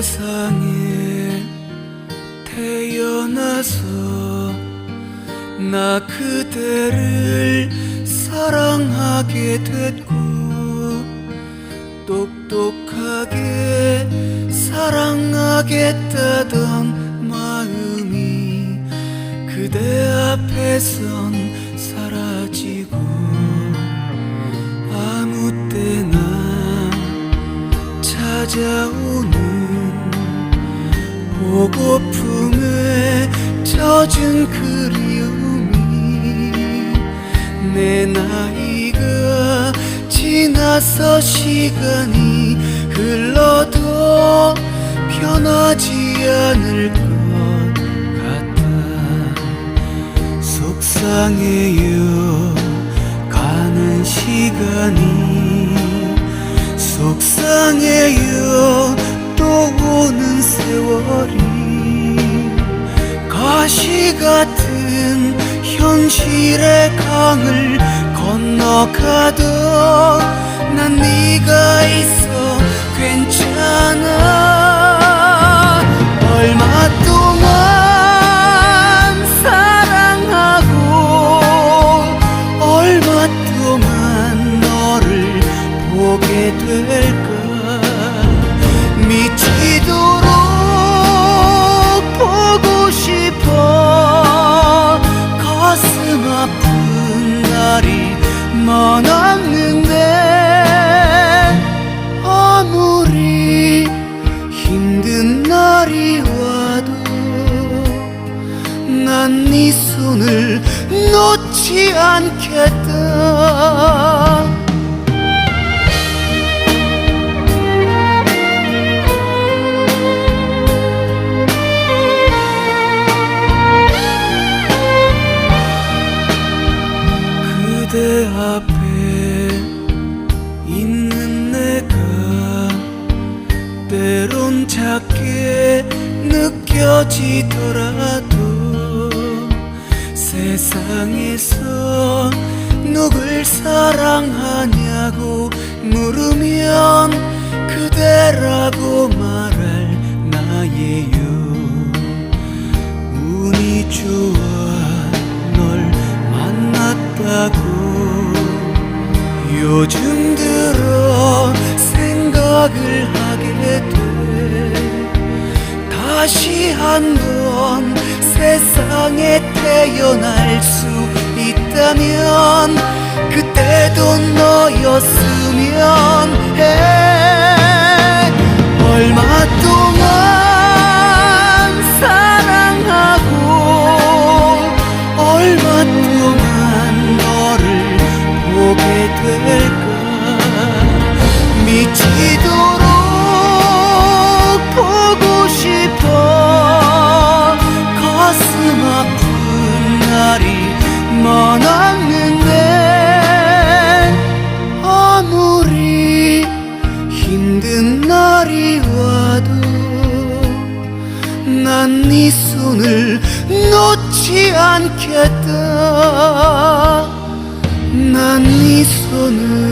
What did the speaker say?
세상에 태어나서 나 그대를 사랑하게 됐고 똑똑하게 사랑하겠다던 마음이 그대 앞에선 보고픔에 젖은 그리움이 내 나이가 지나서 시간이 흘러도 변하지 않을 것 같아. 속상해요 가는 시간이. 속상해요 또 오는 세월이 가시 같은 현실의 강을 건너가도 난 네가 있어 괜찮아 아픈 날이 많았는데 아무리 힘든 날이 와도 난 네 손을 놓지 않겠다 그대 앞에 있는 내가 때론 작게 느껴지더라도 세상에서 누굴 사랑하냐고 물으면 그대라고 말할 나예요 운이 좋 요즘 들어 생각을 하게 돼 다시 한번 세상에 태어날 수 있다면 그때도 너였으면 와도 난 네 손을 놓지 않겠다. 난 네 손을